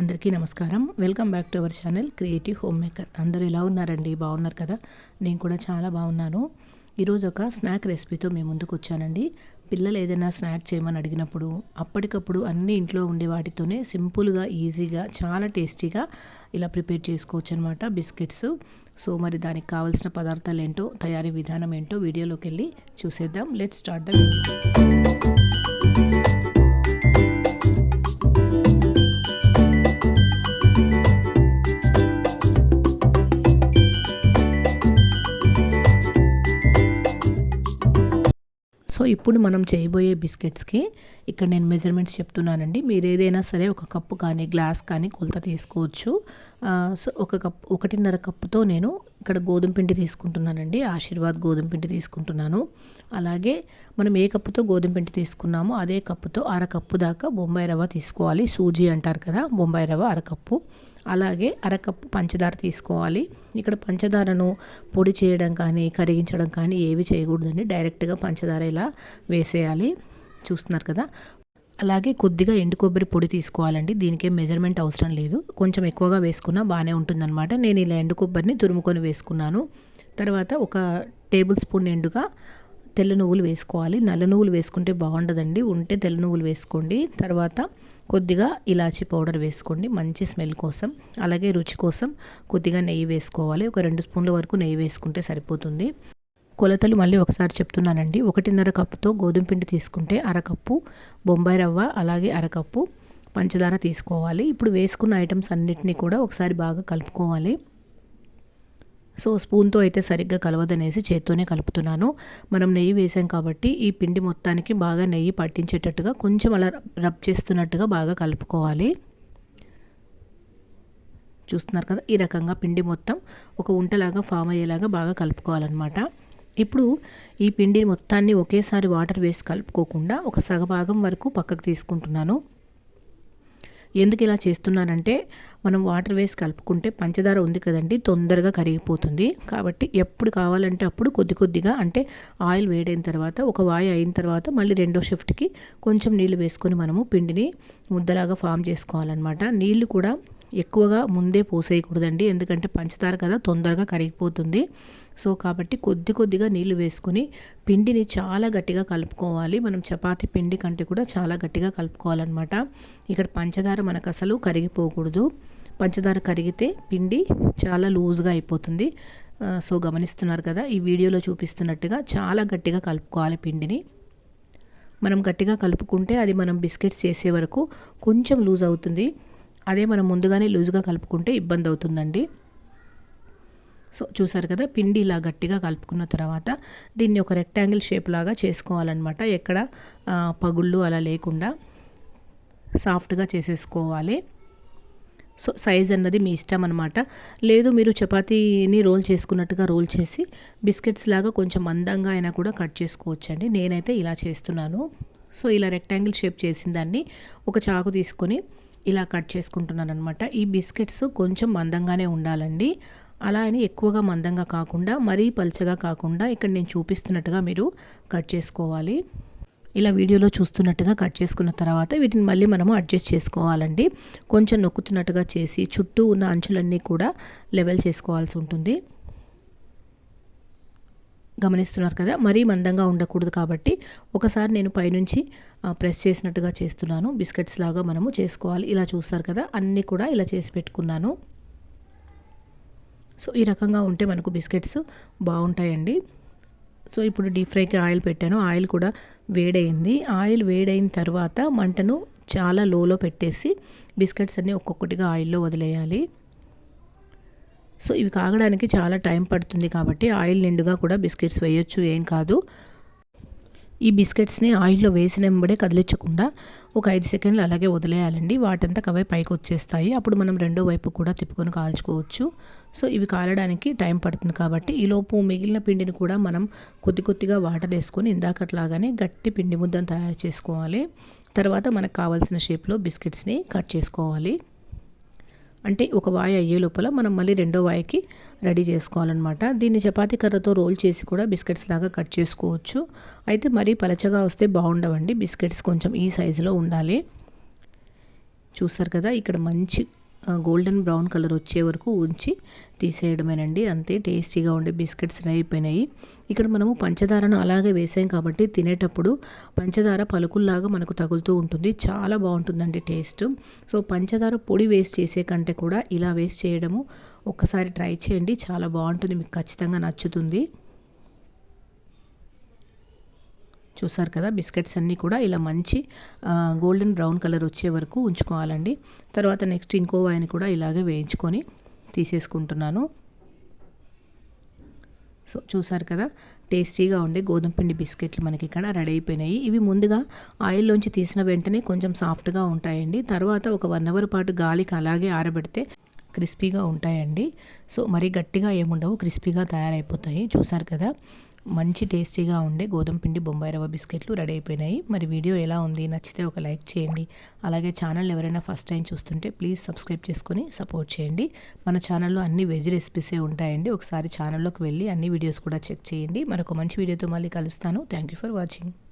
అందరికీ నమస్కారం. Welcome back to our channel creative home maker. అందరూ ఎలా ఉన్నారండి? బాగున్నారు కదా? నేను కూడా చాలా బాగున్నాను. ఈరోజు ఒక స్నాక్ రెసిపీతో మేము ముందుకు వచ్చానండి. పిల్లలు ఏదైనా స్నాక్ చేయమని అడిగినప్పుడు అప్పటికప్పుడు అన్ని ఇంట్లో ఉండే వాటితోనే సింపుల్గా ఈజీగా చాలా టేస్టీగా ఇలా ప్రిపేర్ చేసుకోవచ్చు అనమాట బిస్కెట్స్. సో మరి దానికి కావాల్సిన పదార్థాలు ఏంటో తయారీ విధానం ఏంటో వీడియోలోకి వెళ్ళి చూసేద్దాం. Let start the video. So ఇప్పుడు మనం చేయబోయే బిస్కెట్స్కి ఇక్కడ నేను మెజర్మెంట్స్ చెప్తున్నానండి. మీరు ఏదైనా సరే ఒక కప్పు కానీ గ్లాస్ కానీ కొలత తీసుకోవచ్చు. సో ఒక కప్ ఒకటిన్నర కప్పుతో నేను ఇక్కడ గోధుమ పిండి తీసుకుంటున్నానండి. ఆశీర్వాద్ గోధుమ పిండి తీసుకుంటున్నాను. అలాగే మనం ఏ కప్పుతో గోధుమ పిండి తీసుకున్నామో అదే కప్పుతో అరకప్పు దాకా బొంబాయి రవ్వ తీసుకోవాలి. సూజీ అంటారు కదా బొంబాయి రవ్వ అరకప్పు. అలాగే అరకప్పు పంచదార తీసుకోవాలి. ఇక్కడ పంచదారను పొడి చేయడం కానీ కరిగించడం కానీ ఏవి చేయకూడదండి. డైరెక్ట్గా పంచదార ఇలా వేసేయాలి. చూస్తున్నారు కదా అలాగే కొద్దిగా ఎండు కొబ్బరి పొడి తీసుకోవాలండి. దీనికే మెజర్మెంట్ అవసరం లేదు. కొంచెం ఎక్కువగా వేసుకున్నా బాగానే ఉంటుందన్నమాట. నేను ఇలా ఎండు కొబ్బరిని తురుముకొని వేసుకున్నాను. తర్వాత ఒక టేబుల్ స్పూన్ ఎండుగా తెల్ల నువ్వులు వేసుకోవాలి. నల్ల నువ్వులు వేసుకుంటే బాగుండదండి. ఉంటే తెల్ల నువ్వులు వేసుకోండి. తర్వాత కొద్దిగా ఇలాచి పౌడర్ వేసుకోండి. మంచి స్మెల్ కోసం. అలాగే రుచి కోసం కొద్దిగా నెయ్యి వేసుకోవాలి. ఒక రెండు స్పూన్ల వరకు నెయ్యి వేసుకుంటే సరిపోతుంది. కొలతలు మళ్ళీ ఒకసారి చెప్తున్నానండి. ఒకటిన్నర కప్పుతో గోధుమ పిండి తీసుకుంటే అరకప్పు బొంబాయి రవ్వ అలాగే అరకప్పు పంచదార తీసుకోవాలి. ఇప్పుడు వేసుకున్న ఐటమ్స్ అన్నిటినీ కూడా ఒకసారి బాగా కలుపుకోవాలి. సో స్పూన్తో అయితే సరిగ్గా కలవదనేసి చేత్తోనే కలుపుతున్నాను. మనం నెయ్యి వేసాం కాబట్టి ఈ పిండి మొత్తానికి బాగా నెయ్యి పట్టించేటట్టుగా కొంచెం అలా రబ్ చేస్తున్నట్టుగా బాగా కలుపుకోవాలి. చూస్తున్నారు కదా ఈ రకంగా పిండి మొత్తం ఒక ఉంటలాగా ఫామ్ అయ్యేలాగా బాగా కలుపుకోవాలన్నమాట. ఇప్పుడు ఈ పిండి మొత్తాన్ని ఒకేసారి వాటర్ వేసి కలుపుకోకుండా ఒక సగభాగం వరకు పక్కకు తీసుకుంటున్నాను. ఎందుకు ఇలా చేస్తున్నానంటే మనం వాటర్ వేసి కలుపుకుంటే పంచదార ఉంది కదండి తొందరగా కరిగిపోతుంది. కాబట్టి ఎప్పుడు కావాలంటే అప్పుడు కొద్ది కొద్దిగా అంటే ఆయిల్ వేడైన తర్వాత ఒక వాయి అయిన తర్వాత మళ్ళీ రెండో షిఫ్ట్కి కొంచెం నీళ్ళు వేసుకొని మనము పిండిని ముద్దలాగా ఫామ్ చేసుకోవాలన్నమాట. నీళ్ళు కూడా ఎక్కువగా ముందే పోసేయకూడదండి. ఎందుకంటే పంచదార కదా తొందరగా కరిగిపోతుంది. సో కాబట్టి కొద్ది కొద్దిగా నీళ్ళు వేసుకుని పిండిని చాలా గట్టిగా కలుపుకోవాలి. మనం చపాతీ పిండి కంటే కూడా చాలా గట్టిగా కలుపుకోవాలన్నమాట. ఇక్కడ పంచదార మనకు అసలు కరిగిపోకూడదు. పంచదార కరిగితే పిండి చాలా లూజ్గా అయిపోతుంది. సో గమనిస్తున్నారు కదా ఈ వీడియోలో చూపిస్తున్నట్టుగా చాలా గట్టిగా కలుపుకోవాలి పిండిని. మనం గట్టిగా కలుపుకుంటే అది మనం బిస్కెట్స్ చేసే వరకు కొంచెం లూజ్ అవుతుంది. అదే మనం ముందుగానే లూజ్గా కలుపుకుంటే ఇబ్బంది అవుతుందండి. సో చూసారు కదా పిండి ఇలా గట్టిగా కలుపుకున్న తర్వాత దీన్ని ఒక రెక్టాంగిల్ షేప్ లాగా చేసుకోవాలన్నమాట. ఎక్కడ పగుళ్ళు అలా లేకుండా సాఫ్ట్గా చేసేసుకోవాలి. సో సైజ్ అన్నది మీ ఇష్టం అనమాట లేదు మీరు చపాతీని రోల్ చేసుకున్నట్టుగా రోల్ చేసి బిస్కెట్స్ లాగా కొంచెం మందంగా అయినా కూడా కట్ చేసుకోవచ్చండి. నేనైతే ఇలా చేస్తున్నాను. సో ఇలా రెక్టాంగిల్ షేప్ చేసిన దాన్ని ఒక చాకు తీసుకొని ఇలా కట్ చేసుకుంటున్నాను అనమాట ఈ బిస్కెట్స్ కొంచెం మందంగానే ఉండాలండి. అలా అని ఎక్కువగా మందంగా కాకుండా మరీ పల్చగా కాకుండా ఇక్కడ నేను చూపిస్తున్నట్టుగా మీరు కట్ చేసుకోవాలి. ఇలా వీడియోలో చూస్తున్నట్టుగా కట్ చేసుకున్న తర్వాత వీటిని మళ్ళీ మనము అడ్జస్ట్ చేసుకోవాలండి. కొంచెం నొక్కుతున్నట్టుగా చేసి చుట్టూ ఉన్న అంచులన్నీ కూడా లెవెల్ చేసుకోవాల్సి ఉంటుంది. గమనిస్తున్నారు కదా మరీ మందంగా ఉండకూడదు కాబట్టి ఒకసారి నేను పైనుంచి ప్రెస్ చేసినట్టుగా చేస్తున్నాను. బిస్కెట్స్ లాగా మనము చేసుకోవాలి. ఇలా చూస్తారు కదా అన్నీ కూడా ఇలా చేసి పెట్టుకున్నాను. సో ఈ రకంగా ఉంటే మనకు బిస్కెట్స్ బాగుంటాయండి. సో ఇప్పుడు డీప్ ఫ్రైకి ఆయిల్ పెట్టాను. ఆయిల్ కూడా వేడైంది. ఆయిల్ వేడైన తర్వాత మంటను చాలా లోలో పెట్టేసి బిస్కెట్స్ అన్నీ ఒక్కొక్కటిగా ఆయిల్లో వదిలేయాలి. సో ఇవి కాగడానికి చాలా టైం పడుతుంది కాబట్టి ఆయిల్ నిండుగా కూడా బిస్కెట్స్ వేయొచ్చు ఏం కాదు. ఈ బిస్కెట్స్ని ఆయిల్లో వేసిన వెంబడే కదిలించకుండా ఒక ఐదు సెకండ్లు అలాగే వదిలేయాలండి. వాటంతా అవే పైకి వచ్చేస్తాయి. అప్పుడు మనం రెండో వైపు కూడా తిప్పుకొని కాల్చుకోవచ్చు. సో ఇవి కాలడానికి టైం పడుతుంది కాబట్టి ఈలోపు మిగిలిన పిండిని కూడా మనం కొద్ది కొద్దిగా వాటర్ వేసుకొని ఇందాకట్లాగానే గట్టి పిండి ముద్దను తయారు చేసుకోవాలి. తర్వాత మనకు కావాల్సిన షేప్లో బిస్కెట్స్ని కట్ చేసుకోవాలి. అంటే ఒక వాయి అయ్యే లోపల మనం మళ్ళీ రెండో వాయికి రెడీ చేసుకోవాలన్నమాట. దీన్ని చపాతీ కర్రతో రోల్ చేసి కూడా బిస్కెట్స్ లాగా కట్ చేసుకోవచ్చు. అయితే మరీ పలచగా వస్తే బాగుండవండి. బిస్కెట్స్ కొంచెం ఈ సైజులో ఉండాలి. చూస్తారు కదా ఇక్కడ మంచి గోల్డెన్ బ్రౌన్ కలర్ వచ్చే వరకు ఉంచి తీసేయడమేనండి. అంతే టేస్టీగా ఉండే బిస్కెట్స్ అయిపోయినాయి. ఇక్కడ మనము పంచదారను అలాగే వేసాం కాబట్టి తినేటప్పుడు పంచదార పలుకుల్లాగా మనకు తగులుతూ ఉంటుంది. చాలా బాగుంటుందండి టేస్ట్. సో పంచదార పొడి వేస్ట్ చేసే కంటే కూడా ఇలా వేస్ట్ చేయడము ఒక్కసారి ట్రై చేయండి. చాలా బాగుంటుంది. మీకు ఖచ్చితంగా నచ్చుతుంది. చూసారు కదా బిస్కెట్స్ అన్నీ కూడా ఇలా మంచి గోల్డెన్ బ్రౌన్ కలర్ వచ్చే వరకు ఉంచుకోవాలండి. తర్వాత నెక్స్ట్ ఇంకో వాయిని కూడా ఇలాగే వేయించుకొని తీసేసుకుంటున్నాను. సో చూసారు కదా టేస్టీగా ఉండే గోధుమ పిండి బిస్కెట్లు మనకి ఇక్కడ రెడీ అయిపోయినాయి. ఇవి ముందుగా ఆయిల్లోంచి తీసిన వెంటనే కొంచెం సాఫ్ట్గా ఉంటాయండి. తర్వాత ఒక వన్ అవర్ పాటు గాలికి అలాగే ఆరబెడితే క్రిస్పీగా ఉంటాయండి. సో మరీ గట్టిగా ఏముండవు క్రిస్పీగా తయారైపోతాయి. చూసారు కదా మంచి టేస్టీగా ఉండే గోధుమ పిండి బొంబాయి రవ్వ బిస్కెట్లు రెడీ అయిపోయినాయి. మరి వీడియో ఎలా ఉంది? నచ్చితే ఒక లైక్ చేయండి. అలాగే ఛానల్ ఎవరైనా ఫస్ట్ టైం చూస్తుంటే ప్లీజ్ సబ్స్క్రైబ్ చేసుకొని సపోర్ట్ చేయండి. మన ఛానల్లో అన్ని వెజ్ రెసిపీసే ఉంటాయండి. ఒకసారి ఛానల్లోకి వెళ్ళి అన్ని వీడియోస్ కూడా చెక్ చేయండి. మరొక మంచి వీడియోతో మళ్ళీ కలుస్తాను. Thank you for watching.